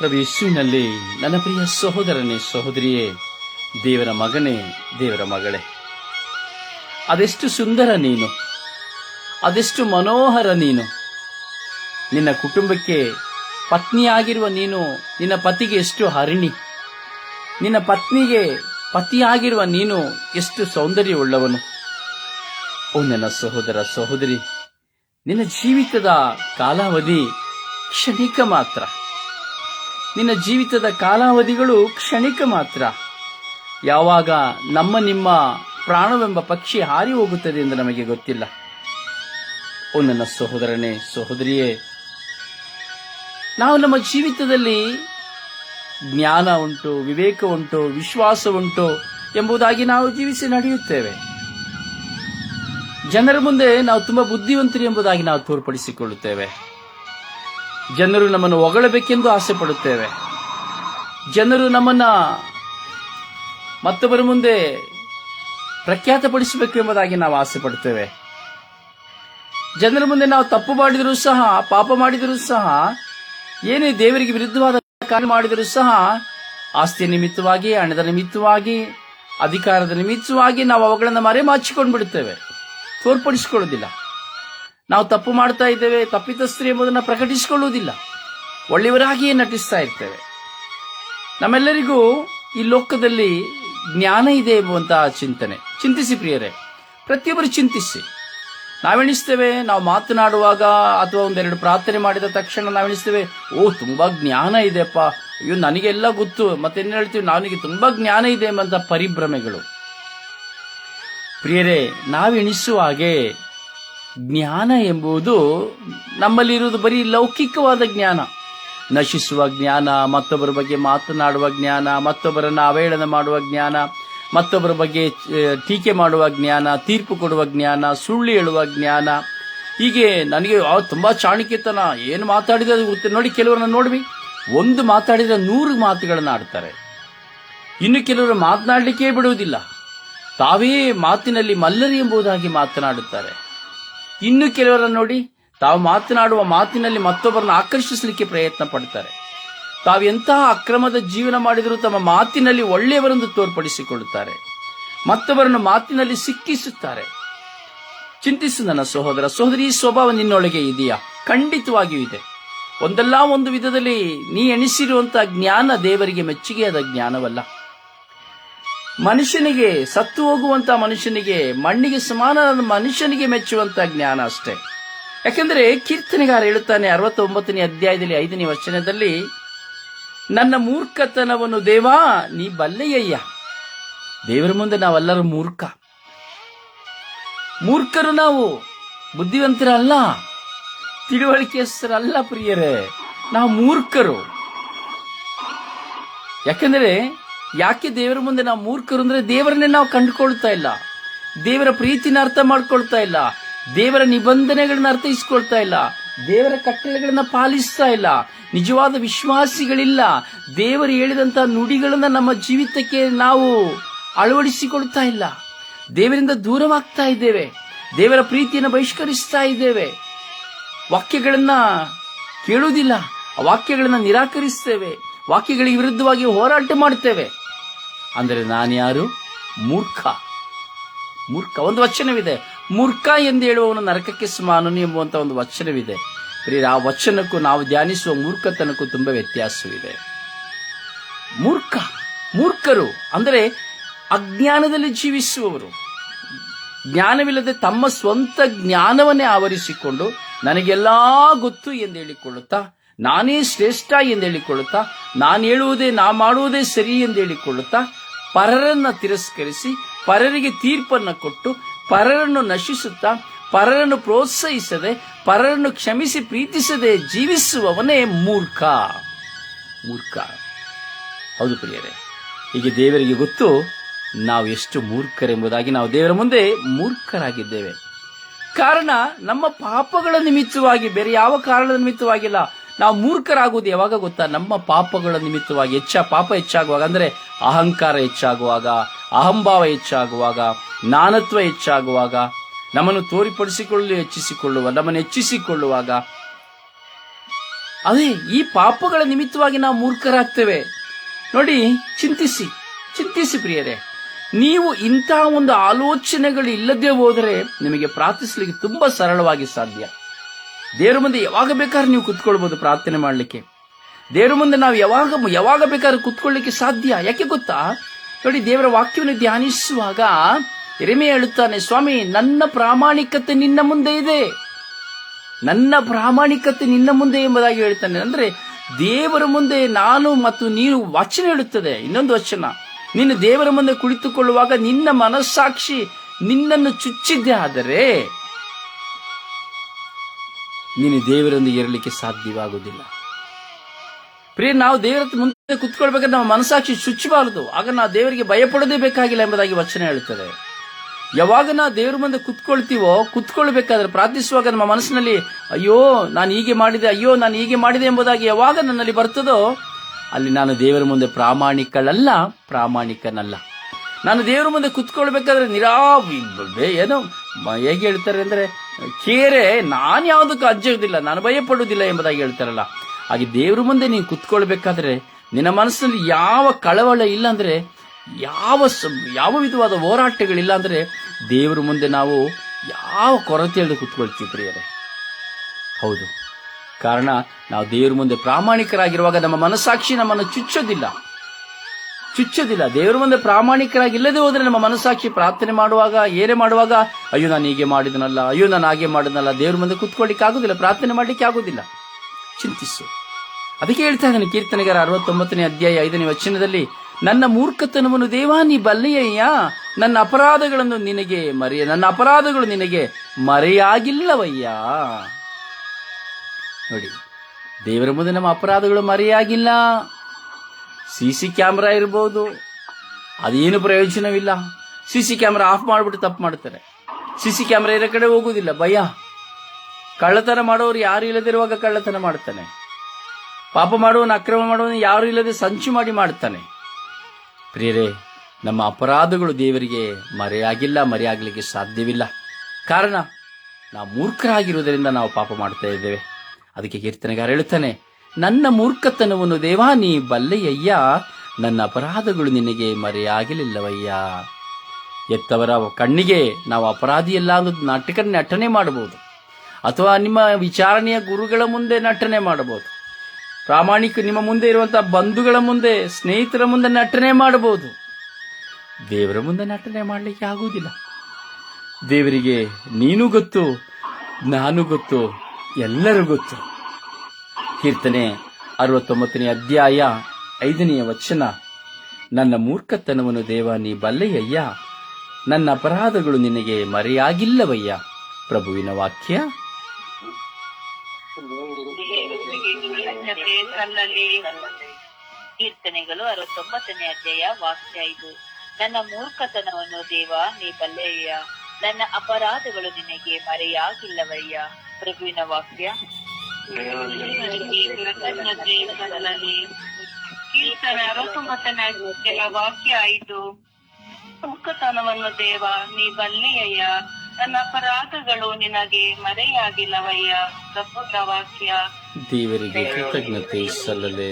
ಪ್ರಭು ನನ್ನ ಪ್ರಿಯ ಸಹೋದರನೇ, ಸಹೋದರಿಯೇ, ದೇವರ ಮಗನೇ, ದೇವರ ಮಗಳೇ. ಅದೆಷ್ಟು ಸುಂದರ ನೀನು. ಅದೆಷ್ಟು ಮನೋಹರ ನೀನು. ನಿನ್ನ ಕುಟುಂಬಕ್ಕೆ ಪತ್ನಿಯಾಗಿರುವ ನೀನು ನಿನ್ನ ಪತಿಗೆ ಎಷ್ಟು ಹರಿಣಿ ನಿನ್ನ ಪತ್ನಿಗೆ ಪತಿಯಾಗಿರುವ ನೀನು ಎಷ್ಟು ಸೌಂದರ್ಯವುಳ್ಳವನು. ಓ ನನ್ನ ಸಹೋದರ, ಸಹೋದರಿ, ನಿನ್ನ ಜೀವಿತದ ಕಾಲಾವಧಿ ಕ್ಷಣಿಕ ಮಾತ್ರ. ನಿನ್ನ ಜೀವಿತದ ಕಾಲಾವಧಿಗಳು ಕ್ಷಣಿಕ ಮಾತ್ರ. ಯಾವಾಗ ನಮ್ಮ ನಿಮ್ಮ ಪ್ರಾಣವೆಂಬ ಪಕ್ಷಿ ಹಾರಿ ಹೋಗುತ್ತದೆ ಎಂದು ನಮಗೆ ಗೊತ್ತಿಲ್ಲ. ಓ ನನ್ನ ಸಹೋದರನೇ, ಸಹೋದರಿಯೇ, ನಾವು ನಮ್ಮ ಜೀವಿತದಲ್ಲಿ ಜ್ಞಾನ ಉಂಟು, ವಿವೇಕ ಉಂಟು, ವಿಶ್ವಾಸ ಉಂಟು ಎಂಬುದಾಗಿ ನಾವು ಜೀವಿಸಿ ನಡೆಯುತ್ತೇವೆ. ಜನರ ಮುಂದೆ ನಾವು ತುಂಬಾ ಬುದ್ಧಿವಂತರು ಎಂಬುದಾಗಿ ನಾವು ತೋರ್ಪಡಿಸಿಕೊಳ್ಳುತ್ತೇವೆ. ಜನರು ನಮ್ಮನ್ನು ಹೊಗಳಬೇಕೆಂದು ಆಸೆ ಪಡುತ್ತೇವೆ ಜನರು ನಮ್ಮನ್ನ ಮತ್ತೊಬ್ಬರ ಮುಂದೆ ಪ್ರಖ್ಯಾತಪಡಿಸಬೇಕು ಎಂಬುದಾಗಿ ನಾವು ಆಸೆ ಪಡುತ್ತೇವೆ ಜನರ ಮುಂದೆ ನಾವು ತಪ್ಪು ಮಾಡಿದರೂ ಸಹ, ಪಾಪ ಮಾಡಿದರೂ ಸಹ, ಏನೇ ದೇವರಿಗೆ ವಿರುದ್ಧವಾದ ಕಾರ್ಯ ಮಾಡಿದರೂ ಸಹ, ಆಸ್ತಿಯ ನಿಮಿತ್ತವಾಗಿ, ಹಣದ ನಿಮಿತ್ತವಾಗಿ, ಅಧಿಕಾರದ ನಿಮಿತ್ತವಾಗಿ ನಾವು ಅವುಗಳನ್ನು ಮರೆಮಾಚಿಕೊಂಡು ಬಿಡುತ್ತೇವೆ ತೋರ್ಪಡಿಸಿಕೊಳ್ಳುವುದಿಲ್ಲ. ನಾವು ತಪ್ಪು ಮಾಡ್ತಾ ಇದ್ದೇವೆ, ತಪ್ಪಿತಸ್ಥರು ಎಂಬುದನ್ನು ಪ್ರಕಟಿಸಿಕೊಳ್ಳುವುದಿಲ್ಲ. ಒಳ್ಳೆಯವರಾಗಿಯೇ ನಟಿಸ್ತಾ ಇರ್ತೇವೆ. ನಮ್ಮೆಲ್ಲರಿಗೂ ಈ ಲೋಕದಲ್ಲಿ ಜ್ಞಾನ ಇದೆ ಎಂಬುವಂತಹ ಚಿಂತನೆ. ಚಿಂತಿಸಿ ಪ್ರಿಯರೇ, ಪ್ರತಿಯೊಬ್ಬರು ಚಿಂತಿಸಿ. ನಾವೆಣಿಸ್ತೇವೆ, ನಾವು ಮಾತನಾಡುವಾಗ ಅಥವಾ ಒಂದೆರಡು ಪ್ರಾರ್ಥನೆ ಮಾಡಿದ ತಕ್ಷಣ ನಾವೆಣಿಸ್ತೇವೆ, ಓ, ತುಂಬಾ ಜ್ಞಾನ ಇದೆಪ್ಪ ಅಯ್ಯೋ, ನನಗೆಲ್ಲ ಗೊತ್ತು. ಮತ್ತೇನು ಹೇಳ್ತೀವಿ? ನನಗೆ ತುಂಬಾ ಜ್ಞಾನ ಇದೆ ಎಂಬಂತ ಪರಿಭ್ರಮೆಗಳು. ಪ್ರಿಯರೇ, ನಾವೆಣಿಸುವ ಹಾಗೆ ಜ್ಞಾನ ಎಂಬುದು ನಮ್ಮಲ್ಲಿರುವುದು ಬರೀ ಲೌಕಿಕವಾದ ಜ್ಞಾನ. ನಶಿಸುವ ಜ್ಞಾನ, ಮತ್ತೊಬ್ಬರ ಬಗ್ಗೆ ಮಾತನಾಡುವ ಜ್ಞಾನ, ಮತ್ತೊಬ್ಬರನ್ನು ಅವಹೇಳನ ಮಾಡುವ ಜ್ಞಾನ, ಮತ್ತೊಬ್ಬರ ಬಗ್ಗೆ ಟೀಕೆ ಮಾಡುವ ಜ್ಞಾನ, ತೀರ್ಪು ಕೊಡುವ ಜ್ಞಾನ, ಸುಳ್ಳು ಹೇಳುವ ಜ್ಞಾನ. ಹೀಗೆ ನನಗೆ ತುಂಬ ಚಾಣಕ್ಯತನ. ಏನು ಮಾತಾಡಿದ ಗೊತ್ತಿಲ್ಲ. ನೋಡಿ ಕೆಲವರನ್ನ ನೋಡ್ವಿ ಒಂದು ಮಾತಾಡಿದ ನೂರು ಮಾತುಗಳನ್ನು ಆಡ್ತಾರೆ. ಇನ್ನು ಕೆಲವರು ಮಾತನಾಡಲಿಕ್ಕೆ ಬಿಡುವುದಿಲ್ಲ ತಾವೇ ಮಾತಿನಲ್ಲಿ ಮಲ್ಲರಿ ಎಂಬುದಾಗಿ ಮಾತನಾಡುತ್ತಾರೆ. ಇನ್ನು ಕೆಲವರನ್ನು ನೋಡಿ, ತಾವು ಮಾತನಾಡುವ ಮಾತಿನಲ್ಲಿ ಮತ್ತೊಬ್ಬರನ್ನು ಆಕರ್ಷಿಸಲಿಕ್ಕೆ ಪ್ರಯತ್ನ ಪಡ್ತಾರೆ. ತಾವು ಎಂತಹ ಅಕ್ರಮದ ಜೀವನ ಮಾಡಿದರೂ ತಮ್ಮ ಮಾತಿನಲ್ಲಿ ಒಳ್ಳೆಯವರೆಂದು ತೋರ್ಪಡಿಸಿಕೊಳ್ಳುತ್ತಾರೆ. ಮತ್ತೊಬ್ಬರನ್ನು ಮಾತಿನಲ್ಲಿ ಸಿಕ್ಕಿಸುತ್ತಾರೆ. ಚಿಂತಿಸು ನನ್ನ ಸಹೋದರ, ಸಹೋದರಿ, ಈ ಸ್ವಭಾವ ನಿನ್ನೊಳಗೆ ಇದೆಯಾ? ಖಂಡಿತವಾಗಿಯೂ ಇದೆ. ಒಂದಲ್ಲ ಒಂದು ವಿಧದಲ್ಲಿ ನೀ ಎಣಿಸಿರುವಂತಹ ಜ್ಞಾನ ದೇವರಿಗೆ ಮೆಚ್ಚುಗೆಯಾದ ಜ್ಞಾನವಲ್ಲ. ಮನುಷ್ಯನಿಗೆ ಸತ್ತು ಹೋಗುವಂತ ಮನುಷ್ಯನಿಗೆ, ಮಣ್ಣಿಗೆ ಸಮಾನ ಮನುಷ್ಯನಿಗೆ ಮೆಚ್ಚುವಂತ ಜ್ಞಾನ ಅಷ್ಟೇ. ಯಾಕೆಂದ್ರೆ ಕೀರ್ತನೆಗಾರ ಹೇಳುತ್ತಾನೆ ಅರವತ್ತೊಂಬತ್ತನೇ ಅಧ್ಯಾಯದಲ್ಲಿ ಐದನೇ ವಚನದಲ್ಲಿ, ನನ್ನ ಮೂರ್ಖತನವನ್ನು ದೇವಾ, ನೀ ಬಲ್ಲೆಯಯ್ಯ. ದೇವರ ಮುಂದೆ ನಾವೆಲ್ಲರೂ ಮೂರ್ಖ. ಮೂರ್ಖರು ನಾವು ಬುದ್ಧಿವಂತರಲ್ಲ ತಿಳುವಳಿಕೆಯಸ್ಥರಲ್ಲ ಪ್ರಿಯರೇ. ನಾವು ಮೂರ್ಖರು. ಯಾಕಂದ್ರೆ ಯಾಕೆ ದೇವರ ಮುಂದೆ ನಾವು ಮೂರ್ಖರು ಅಂದ್ರೆ ದೇವರನ್ನೇ ನಾವು ಕಂಡುಕೊಳ್ತಾ ಇಲ್ಲ. ದೇವರ ಪ್ರೀತಿನ ಅರ್ಥ ಮಾಡ್ಕೊಳ್ತಾ ಇಲ್ಲ. ದೇವರ ನಿಬಂಧನೆಗಳನ್ನ ಅರ್ಥೈಸ್ಕೊಳ್ತಾ ಇಲ್ಲ. ದೇವರ ಕಟ್ಟಳೆಗಳನ್ನ ಪಾಲಿಸ್ತಾ ಇಲ್ಲ. ನಿಜವಾದ ವಿಶ್ವಾಸಿಗಳಿಲ್ಲ. ದೇವರು ಹೇಳಿದಂತ ನುಡಿಗಳನ್ನ ನಮ್ಮ ಜೀವಿತಕ್ಕೆ ನಾವು ಅಳವಡಿಸಿಕೊಳ್ತಾ ಇಲ್ಲ. ದೇವರಿಂದ ದೂರವಾಗ್ತಾ ಇದ್ದೇವೆ. ದೇವರ ಪ್ರೀತಿಯನ್ನು ಬಹಿಷ್ಕರಿಸ್ತಾ ಇದ್ದೇವೆ. ವಾಕ್ಯಗಳನ್ನ ಕೇಳುವುದಿಲ್ಲ. ಆ ವಾಕ್ಯಗಳನ್ನ ನಿರಾಕರಿಸ್ತೇವೆ. ವಾಕ್ಯಗಳಿಗೆ ವಿರುದ್ಧವಾಗಿ ಹೋರಾಟ ಮಾಡುತ್ತೇವೆ ಅಂದರೆ ನಾನು ಯಾರು ಮೂರ್ಖ. ಮೂರ್ಖ. ಒಂದು ವಚನವಿದೆ. ಮೂರ್ಖ ಎಂದು ಹೇಳುವವನು ನರಕಕ್ಕೆ ಸಮಾನನು ಎಂಬುವಂತ ಒಂದು ವಚನವಿದೆ. ಪ್ರಿಯ ಆ ವಚನಕ್ಕೂ ನಾವು ಧ್ಯಾನಿಸುವ ಮೂರ್ಖತನಕ್ಕೂ ತುಂಬಾ ವ್ಯತ್ಯಾಸವಿದೆ. ಮೂರ್ಖ. ಮೂರ್ಖರು. ಅಂದರೆ ಅಜ್ಞಾನದಲ್ಲಿ ಜೀವಿಸುವವರು. ಜ್ಞಾನವಿಲ್ಲದೆ ತಮ್ಮ ಸ್ವಂತ ಜ್ಞಾನವನ್ನೇ ಆವರಿಸಿಕೊಂಡು ನನಗೆಲ್ಲ ಗೊತ್ತು ಎಂದು ಹೇಳಿಕೊಳ್ಳುತ್ತಾ, ನಾನೇ ಶ್ರೇಷ್ಠ ಎಂದು ಹೇಳಿಕೊಳ್ಳುತ್ತಾ, ನಾನು ಹೇಳುವುದೇ, ನಾ ಮಾಡುವುದೇ ಸರಿ ಎಂದು ಹೇಳಿಕೊಳ್ಳುತ್ತಾ ಪರರನ್ನ ತಿರಸ್ಕರಿಸಿ, ಪರರಿಗೆ ತೀರ್ಪನ್ನು ಕೊಟ್ಟು, ಪರರನ್ನು ನಶಿಸುತ್ತಾ, ಪರರನ್ನು ಪ್ರೋತ್ಸಾಹಿಸದೆ, ಪರರನ್ನು ಕ್ಷಮಿಸಿ ಪ್ರೀತಿಸದೆ ಜೀವಿಸುವವನೇ ಮೂರ್ಖ. ಮೂರ್ಖ. ಹೌದು ಪ್ರಿಯರೇ, ಹೀಗೆ ದೇವರಿಗೆ ಗೊತ್ತು, ನಾವು ಎಷ್ಟು ಮೂರ್ಖರೆಂಬುದಾಗಿ ನಾವು ದೇವರ ಮುಂದೆ ಮೂರ್ಖರಾಗಿದ್ದೇವೆ. ಕಾರಣ, ನಮ್ಮ ಪಾಪಗಳ ನಿಮಿತ್ತವಾಗಿ, ಬೇರೆ ಯಾವ ಕಾರಣದ ನಿಮಿತ್ತವಾಗಿಲ್ಲ. ನಾವು ಮೂರ್ಖರಾಗುವುದು ಯಾವಾಗ ಗೊತ್ತಾ? ನಮ್ಮ ಪಾಪಗಳ ನಿಮಿತ್ತವಾಗಿ. ಹೆಚ್ಚ ಪಾಪ ಹೆಚ್ಚಾಗುವಾಗ ಅಂದ್ರೆ ಅಹಂಕಾರ ಹೆಚ್ಚಾಗುವಾಗ, ಅಹಂಭಾವ ಹೆಚ್ಚಾಗುವಾಗ ನಾನತ್ವ ಹೆಚ್ಚಾಗುವಾಗ, ನಮ್ಮನ್ನು ತೋರಿಪಡಿಸಿಕೊಳ್ಳಲು ಹೆಚ್ಚಿಸಿಕೊಳ್ಳುವ, ನಮ್ಮನ್ನು ಹೆಚ್ಚಿಸಿಕೊಳ್ಳುವಾಗ. ಅದೇ ಈ ಪಾಪಗಳ ನಿಮಿತ್ತವಾಗಿ ನಾವು ಮೂರ್ಖರಾಗ್ತೇವೆ. ನೋಡಿ, ಚಿಂತಿಸಿ ಚಿಂತಿಸಿ ಪ್ರಿಯರೇ. ನೀವು ಇಂತಹ ಒಂದು ಆಲೋಚನೆಗಳು ಇಲ್ಲದೆ ಹೋದರೆ ನಿಮಗೆ ಪ್ರಾರ್ಥಿಸಲಿಕ್ಕೆ ತುಂಬಾ ಸರಳವಾಗಿ ಸಾಧ್ಯ. ದೇವರ ಮುಂದೆ ಯಾವಾಗ ಬೇಕಾದ್ರೆ ನೀವು ಕುತ್ಕೊಳ್ಬಹುದು ಪ್ರಾರ್ಥನೆ ಮಾಡಲಿಕ್ಕೆ. ದೇವರ ಮುಂದೆ ನಾವು ಯಾವಾಗ ಯಾವಾಗ ಬೇಕಾದ್ರೂ ಕುತ್ಕೊಳ್ಳಿಕ್ಕೆ ಸಾಧ್ಯ? ಯಾಕೆ ಗೊತ್ತಾ? ನೋಡಿ, ದೇವರ ವಾಕ್ಯವನ್ನು ಧ್ಯಾನಿಸುವಾಗ ಎರೆಮೆ ಹೇಳುತ್ತಾನೆ, ಸ್ವಾಮಿ, ನನ್ನ ಪ್ರಾಮಾಣಿಕತೆ ನಿನ್ನ ಮುಂದೆ ಇದೆ. ನನ್ನ ಪ್ರಾಮಾಣಿಕತೆ ನಿನ್ನ ಮುಂದೆ ಎಂಬುದಾಗಿ ಹೇಳ್ತಾನೆ. ಅಂದ್ರೆ ದೇವರ ಮುಂದೆ ನಾನು ಮತ್ತು ನೀನು ವಚನ ಹೇಳುತ್ತದೆ. ಇನ್ನೊಂದು ವಚನ, ನೀನು ದೇವರ ಮುಂದೆ ಕುಳಿತುಕೊಳ್ಳುವಾಗ ನಿನ್ನ ಮನಸ್ಸಾಕ್ಷಿ ನಿನ್ನನ್ನು ಚುಚ್ಚಿದ್ದೆ ಆದರೆ ನೀನು ದೇವರೊಂದಿಗೆ ಇರಲಿಕ್ಕೆ ಸಾಧ್ಯವಾಗುವುದಿಲ್ಲ. ಪ್ರಿಯ ನಾವು ದೇವರ ಮುಂದೆ ಕುತ್ಕೊಳ್ಬೇಕಾದ್ರೆ ನಾವು ಮನಸ್ಸಾಕ್ಷಿ ಶುಚಿಬಾರದು ಆಗ ನಾವು ದೇವರಿಗೆ ಭಯಪಡೋದೇ ಬೇಕಾಗಿಲ್ಲ ಎಂಬುದಾಗಿ ವಚನ ಹೇಳುತ್ತದೆ. ಯಾವಾಗ ನಾವು ದೇವರ ಮುಂದೆ ಕುತ್ಕೊಳ್ತೀವೋ, ಕುತ್ಕೊಳ್ಬೇಕಾದ್ರೆ ಪ್ರಾರ್ಥಿಸುವಾಗ ನಮ್ಮ ಮನಸ್ಸಿನಲ್ಲಿ, ಅಯ್ಯೋ, ನಾನು ಹೀಗೆ ಮಾಡಿದೆ, ಅಯ್ಯೋ, ನಾನು ಹೀಗೆ ಮಾಡಿದೆ ಎಂಬುದಾಗಿ ಯಾವಾಗ ನನ್ನಲ್ಲಿ ಬರ್ತದೋ, ಅಲ್ಲಿ ನಾನು ದೇವರ ಮುಂದೆ ಪ್ರಾಮಾಣಿಕಳಲ್ಲ, ಪ್ರಾಮಾಣಿಕನಲ್ಲ. ನಾನು ದೇವರ ಮುಂದೆ ಕುತ್ಕೊಳ್ಬೇಕಾದ್ರೆ ನಿರಾ ಏನೋ ಹೇಗೆ ಹೇಳ್ತಾರೆ ಅಂದ್ರೆ, ಕೇರೆ ನಾನು ಯಾವುದಕ್ಕೂ ಅಜ್ಜೋದಿಲ್ಲ, ನಾನು ಭಯಪಡುವುದಿಲ್ಲ ಎಂಬುದಾಗಿ ಹೇಳ್ತಾರಲ್ಲ. ಹಾಗೆ ದೇವರ ಮುಂದೆ ನೀನು ಕುತ್ಕೊಳ್ಬೇಕಾದ್ರೆ ನಿನ್ನ ಮನಸ್ಸಲ್ಲಿ ಯಾವ ಕಳವಳ ಇಲ್ಲ ಅಂದರೆ, ಯಾವ ಯಾವ ವಿಧವಾದ ಹೋರಾಟಗಳಿಲ್ಲ ಅಂದ್ರೆ, ದೇವರ ಮುಂದೆ ನಾವು ಯಾವ ಕೊರತೆ ಇಲ್ಲದೆ ಕುತ್ಕೊಳ್ತೀವಿ ಪ್ರಿಯರೇ. ಹೌದು. ಕಾರಣ, ನಾವು ದೇವರ ಮುಂದೆ ಪ್ರಾಮಾಣಿಕರಾಗಿರುವಾಗ ನಮ್ಮ ಮನಸ್ಸಾಕ್ಷಿ ನಮ್ಮನ್ನು ಚುಚ್ಚೋದಿಲ್ಲ. ಚುಚ್ಚೋದಿಲ್ಲ. ದೇವರ ಮುಂದೆ ಪ್ರಾಮಾಣಿಕರಾಗಿ ಇಲ್ಲದೆ ಹೋದ್ರೆ ನಮ್ಮ ಮನಸ್ಸಾಕ್ಷಿ ಪ್ರಾರ್ಥನೆ ಮಾಡುವಾಗ ಏನೇ ಮಾಡುವಾಗ, ಅಯ್ಯೋ, ನಾನು ಹೀಗೆ ಮಾಡಿದನಲ್ಲ, ಅಯ್ಯೋ, ನಾನು ಹಾಗೆ ಮಾಡಿದನಲ್ಲ, ದೇವರ ಮುಂದೆ ಕುತ್ಕೊಳ್ಳಿಕ್ಕೆ ಆಗುದಿಲ್ಲ, ಪ್ರಾರ್ಥನೆ ಮಾಡ್ಲಿಕ್ಕೆ ಆಗುದಿಲ್ಲ. ಚಿಂತಿಸು. ಅದಕ್ಕೆ ಹೇಳ್ತಾ ಇದ್ದಾನೆ ಕೀರ್ತನೆಗಾರ ಅರವತ್ತೊಂಬತ್ತನೇ ಅಧ್ಯಾಯ ಐದನೇ ವಚನದಲ್ಲಿ, ನನ್ನ ಮೂರ್ಖತನವನ್ನು ದೇವಾ, ನೀ ಬಲ್ಲೆಯಯ್ಯ, ನನ್ನ ಅಪರಾಧಗಳನ್ನು ನಿನಗೆ ಮರೆಯ, ನನ್ನ ಅಪರಾಧಗಳು ನಿನಗೆ ಮರೆಯಾಗಿಲ್ಲವಯ್ಯ. ನೋಡಿ, ದೇವರ ಮುಂದೆ ನಮ್ಮ ಅಪರಾಧಗಳು ಮರೆಯಾಗಿಲ್ಲ. ಸಿ ಸಿ ಕ್ಯಾಮ್ರಾ ಇರ್ಬೋದು, ಅದೇನು ಪ್ರಯೋಜನವಿಲ್ಲ. ಸಿ ಸಿ ಕ್ಯಾಮ್ರಾ ಆಫ್ ಮಾಡಿಬಿಟ್ಟು ತಪ್ಪು ಮಾಡ್ತಾರೆ. ಸಿ ಸಿ ಕ್ಯಾಮ್ರಾ ಇರೋ ಕಡೆ ಹೋಗುದಿಲ್ಲ, ಭಯ. ಕಳ್ಳತನ ಮಾಡೋರು ಯಾರು ಇಲ್ಲದಿರುವಾಗ ಕಳ್ಳತನ ಮಾಡ್ತಾನೆ. ಪಾಪ ಮಾಡುವನು ಅಕ್ರಮ ಮಾಡುವನು ಯಾರು ಇಲ್ಲದೆ ಸಂಚು ಮಾಡಿ ಮಾಡ್ತಾನೆ. ಪ್ರಿಯರೇ, ನಮ್ಮ ಅಪರಾಧಗಳು ದೇವರಿಗೆ ಮರೆಯಾಗಿಲ್ಲ, ಮರೆಯಾಗಲಿಕ್ಕೆ ಸಾಧ್ಯವಿಲ್ಲ. ಕಾರಣ, ನಾವು ಮೂರ್ಖರಾಗಿರುವುದರಿಂದ ನಾವು ಪಾಪ ಮಾಡ್ತಾ ಇದ್ದೇವೆ. ಅದಕ್ಕೆ ಕೀರ್ತನೆಗಾರ ಹೇಳುತ್ತಾನೆ ನನ್ನ ಮೂರ್ಖತನವನ್ನು ದೇವಾ, ನೀ ಬಲ್ಲೆಯಯ್ಯ. ನನ್ನ ಅಪರಾಧಗಳು ನಿನಗೆ ಮರೆಯಾಗಲಿಲ್ಲವಯ್ಯ. ಎತ್ತವರ ಕಣ್ಣಿಗೆ ನಾವು ಅಪರಾಧಿಯಲ್ಲ ಅನ್ನೋದು ನಾಟಕ ನಟನೆ ಮಾಡಬಹುದು. ಅಥವಾ ನಿಮ್ಮ ವಿಚಾರಣೆಯ ಗುರುಗಳ ಮುಂದೆ ನಟನೆ ಮಾಡಬಹುದು. ಪ್ರಾಮಾಣಿಕ ನಿಮ್ಮ ಮುಂದೆ ಇರುವಂತಹ ಬಂಧುಗಳ ಮುಂದೆ, ಸ್ನೇಹಿತರ ಮುಂದೆ ನಟನೆ ಮಾಡಬಹುದು. ದೇವರ ಮುಂದೆ ನಟನೆ ಮಾಡಲಿಕ್ಕೆ ಆಗುವುದಿಲ್ಲ. ದೇವರಿಗೆ ನೀನು ಗೊತ್ತು, ನಾನು ಗೊತ್ತು, ಎಲ್ಲರೂ ಗೊತ್ತು. ಕೀರ್ತನೆ ಅರವತ್ತೊಂಬತ್ತನೇ ಅಧ್ಯಾಯ ಐದನೆಯ ವಚನ. ನನ್ನ ಮೂರ್ಖತನವನ್ನು ದೇವ, ನೀ ಬಲ್ಲೆಯಯ್ಯ. ನನ್ನ ಅಪರಾಧಗಳು ನಿನಗೆ ಮರೆಯಾಗಿಲ್ಲವಯ್ಯ. ಪ್ರಭುವಿನ ವಾಕ್ಯ. ಕೀರ್ತನೆಗಳು ಅರವತ್ತೊಂಬತ್ತನೇ ಅಧ್ಯಾಯ ವಾಕ್ಯ ಇದು ನನ್ನ ಮೂರ್ಖತನವನ್ನು ದೇವ, ನೀ ಬಲ್ಲೆಯ್ಯ ನನ್ನ ಅಪರಾಧಗಳು ನಿನಗೆ ಮರೆಯಾಗಿಲ್ಲವಯ್ಯ. ಪ್ರಭುವಿನ ವಾಕ್ಯ. ಕೀರ್ತನೆ ಅರವತ್ತೊಂಬತ್ತನೇ ವಾಕ್ಯ ಐದು ಮುಖತನವನ್ನು ದೇವ ನೀ ಬಲ್ಲೆಯಯ್ಯ ನನ್ನ ಅಪರಾಧಗಳು ನಿನಗೆ ಮರೆಯಾಗಿಲ್ಲವಯ್ಯ ಪ್ರಭುವಿನ ವಾಕ್ಯ ದೇವರಿಗೆ ಕೃತಜ್ಞತೆ ಸಲ್ಲಲೆ.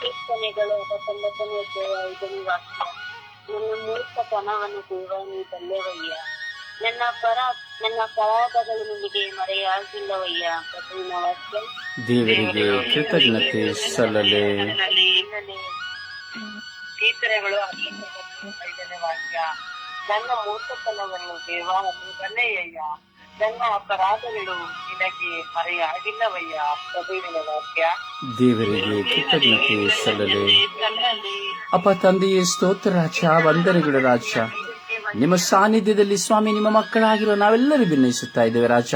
ಕೀರ್ತನೆಗಳು ಹತ್ತೊಂಬತ್ತನೇ ಅಧ್ಯಾಯ ಐದನೇ ವಾಕ್ಯ ನನ್ನ ಮೂರ್ಖತನವನ್ನು ದೇವ ನೀ ಬಲ್ಲೆವಯ್ಯ ನನ್ನ ಪರ ನನ್ನ ಅಪರಾಧಗಳು ನಿಮಗೆ ಮರೆಯಾಗಿಲ್ಲವಯ್ಯ. ಪ್ರಭುವಿನ ವಾಕ್ಯ ದೇವರಿಗೆ ಕೃತಜ್ಞತೆ ಸಲ್ಲಲೆ. ಕೀರ್ತನೆಗಳು ಐದನೇ ವಾಕ್ಯ ನನ್ನ ಮೂರ್ತತನವನ್ನು ದೇವ ನೀ ಬಲ್ಲೆಯ್ಯ ನನ್ನ ಅಪರಾಧಗಳು ನಿನಗೆ ಮರೆಯಾಗಿಲ್ಲವಯ್ಯ. ಪ್ರಭುವಿನ ವಾಕ್ಯ. ದೇವರಿಗೆ ಕೃತಜ್ಞತೆ ಸಲ್ಲಲೆ. ಅಪ್ಪ ತಂದೆಯೇ ಸ್ತೋತ್ರ ರಾಜ ವಂದನೆಗಳು ರಾಜ ನಿಮ್ಮ ಸಾನ್ನಿಧ್ಯದಲ್ಲಿ ಸ್ವಾಮಿ, ನಿಮ್ಮ ಮಕ್ಕಳಾಗಿರೋ ನಾವೆಲ್ಲರೂ ಭಿನ್ನಯಿಸುತ್ತಾ ಇದ್ದೇವೆ ರಾಜ.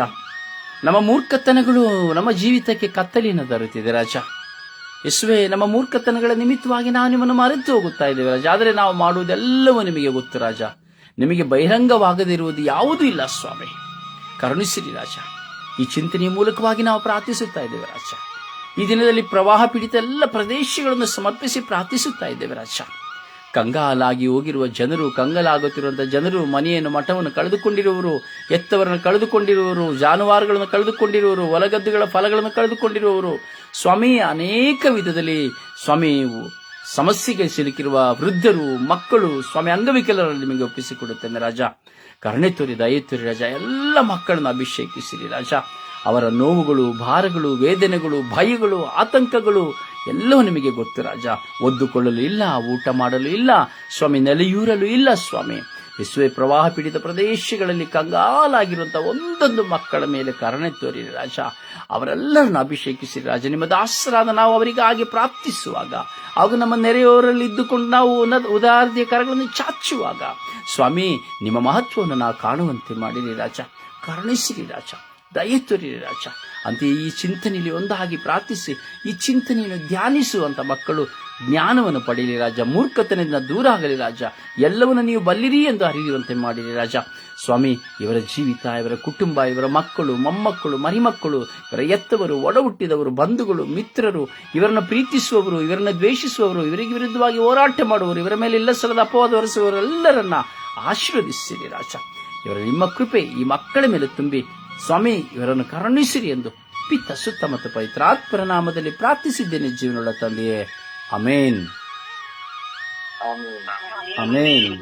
ನಮ್ಮ ಮೂರ್ಖತನಗಳು ನಮ್ಮ ಜೀವಿತಕ್ಕೆ ಕತ್ತಲಿನ ತರುತ್ತಿದೆ ರಾಜ. ಯಶ್ವೇ ನಮ್ಮ ಮೂರ್ಖತನಗಳ ನಿಮಿತ್ತವಾಗಿ ನಾವು ನಿಮ್ಮನ್ನು ಮರೆತು ಹೋಗುತ್ತಾ ಇದ್ದೇವೆ ರಾಜ. ಆದರೆ ನಾವು ಮಾಡುವುದೆಲ್ಲವೂ ನಿಮಗೆ ಗೊತ್ತು ರಾಜ. ನಿಮಗೆ ಬಹಿರಂಗವಾಗದಿರುವುದು ಯಾವುದೂ ಇಲ್ಲ ಸ್ವಾಮಿ. ಕರುಣಿಸಿರಿ ರಾಜ. ಈ ಚಿಂತನೆಯ ಮೂಲಕವಾಗಿ ನಾವು ಪ್ರಾರ್ಥಿಸುತ್ತಾ ಇದ್ದೇವೆ ರಾಜ. ಈ ದಿನದಲ್ಲಿ ಪ್ರವಾಹ ಪೀಡಿತ ಎಲ್ಲ ಪ್ರದೇಶಗಳನ್ನು ಸಮರ್ಪಿಸಿ ಪ್ರಾರ್ಥಿಸುತ್ತಾ ಇದ್ದೇವೆ ರಾಜ. ಕಂಗಾಲಾಗಿ ಹೋಗಿರುವ ಜನರು ಕಂಗಾಲಾಗುತ್ತಿರುವಂಥ ಜನರು, ಮನೆಯನ್ನು, ಮಠವನ್ನು ಕಳೆದುಕೊಂಡಿರುವವರು ಎತ್ತವರನ್ನು ಕಳೆದುಕೊಂಡಿರುವವರು ಜಾನುವಾರುಗಳನ್ನು ಕಳೆದುಕೊಂಡಿರುವವರು ಹೊಲಗದ್ದುಗಳ ಫಲಗಳನ್ನು ಕಳೆದುಕೊಂಡಿರುವವರು ಸ್ವಾಮಿ, ಅನೇಕ ವಿಧದಲ್ಲಿ ಸ್ವಾಮಿ, ಸಮಸ್ಯೆಗೆ ಸಿಲುಕಿರುವ ವೃದ್ಧರು, ಮಕ್ಕಳು ಸ್ವಾಮಿ ಅಂಗವಿಕಲರನ್ನು ನಿಮಗೆ ಒಪ್ಪಿಸಿಕೊಡುತ್ತೇನೆ ರಾಜ. ಕರುಣೆ ತೋರಿ ರಾಜ. ಎಲ್ಲ ಮಕ್ಕಳನ್ನು ಅಭಿಷೇಕಿಸಿರಿ ರಾಜ. ಅವರ ನೋವುಗಳು, ಭಾರಗಳು, ವೇದನೆಗಳು, ಭಯಗಳು, ಆತಂಕಗಳು ಎಲ್ಲವೂ ನಿಮಗೆ ಗೊತ್ತು ರಾಜ. ಒದ್ದುಕೊಳ್ಳಲು ಇಲ್ಲ, ಊಟ ಮಾಡಲು ಇಲ್ಲ, ಸ್ವಾಮಿ ನೆಲೆಯೂರಲು ಇಲ್ಲ ಸ್ವಾಮಿ. ಇಸುವೆ ಪ್ರವಾಹ ಪೀಡಿತ ಪ್ರದೇಶಗಳಲ್ಲಿ ಕಂಗಾಲಾಗಿರುವಂತಹ ಒಂದೊಂದು ಮಕ್ಕಳ ಮೇಲೆ ಕರುಣೆ ತೋರಿ ರಾಜ. ಅವರೆಲ್ಲರನ್ನು ಅಭಿಷೇಕಿಸಿ ರಾಜ. ನಿಮ್ಮ ದಾಸರಾದ ನಾವು ಅವರಿಗೆ ಹಾಗೆ ಪ್ರಾರ್ಥಿಸುವಾಗ, ಹಾಗೂ ನಮ್ಮ ನೆರೆಯವರಲ್ಲಿ ಇದ್ದುಕೊಂಡು ನಾವು ಉದಾಹರಣೆಯ ಕರಗಳನ್ನು ಚಾಚುವಾಗ, ಸ್ವಾಮಿ ನಿಮ್ಮ ಮಹತ್ವವನ್ನು ನಾವು ಕಾಣುವಂತೆ ಮಾಡಿರಿ ರಾಜ. ಕರುಣಿಸಿರಿ ರಾಜ. ದಯ ತೋರಿರಿ ರಾಜ. ಅಂತೆಯೇ ಈ ಚಿಂತನೆಯಲ್ಲಿ ಒಂದಾಗಿ ಪ್ರಾರ್ಥಿಸಿ, ಈ ಚಿಂತನೆಯನ್ನು ಧ್ಯಾನಿಸುವಂಥ ಮಕ್ಕಳು ಜ್ಞಾನವನ್ನು ಪಡೆಯಲಿ ರಾಜ, ಮೂರ್ಖತನದಿಂದ ದೂರ ಆಗಲಿ ರಾಜ, ಎಲ್ಲವನ್ನು ನೀವು ಬಲ್ಲಿರಿ ಎಂದು ಅರಿಯುವಂತೆ ಮಾಡಿರಿ ರಾಜ. ಸ್ವಾಮಿ, ಇವರ ಜೀವಿತ, ಇವರ ಕುಟುಂಬ, ಇವರ ಮಕ್ಕಳು, ಮೊಮ್ಮಕ್ಕಳು, ಮರಿಮಕ್ಕಳು, ಇವರ ಎತ್ತವರು ಒಡಹುಟ್ಟಿದವರು, ಬಂಧುಗಳು, ಮಿತ್ರರು, ಇವರನ್ನು ಪ್ರೀತಿಸುವವರು, ಇವರನ್ನು ದ್ವೇಷಿಸುವವರು, ಇವರಿಗೆ ವಿರುದ್ಧವಾಗಿ ಹೋರಾಟ ಮಾಡುವವರು, ಇವರ ಮೇಲೆ ಎಲ್ಲ ಸಲದ ಅಪವಾದ ಹೊರಿಸುವವರೆಲ್ಲರನ್ನ ಆಶೀರ್ವದಿಸಿರಿ ರಾಜ. ಇವರ ನಿಮ್ಮ ಕೃಪೆ ಈ ಮಕ್ಕಳ ಮೇಲೆ ತುಂಬಿ ಸ್ವಾಮಿ ಇವರನ್ನು ಕರುಣಿಸಿರಿ ಎಂದು ಪಿತ್ತ ಸುತ್ತ ಮತ್ತು ಪವಿತ್ರಾತ್ಮರ ನಾಮದಲ್ಲಿ ಪ್ರಾರ್ಥಿಸಿದ್ದೇನೆ ಜೀವನಗಳ ತಂದೆಯೇ. Amen amen.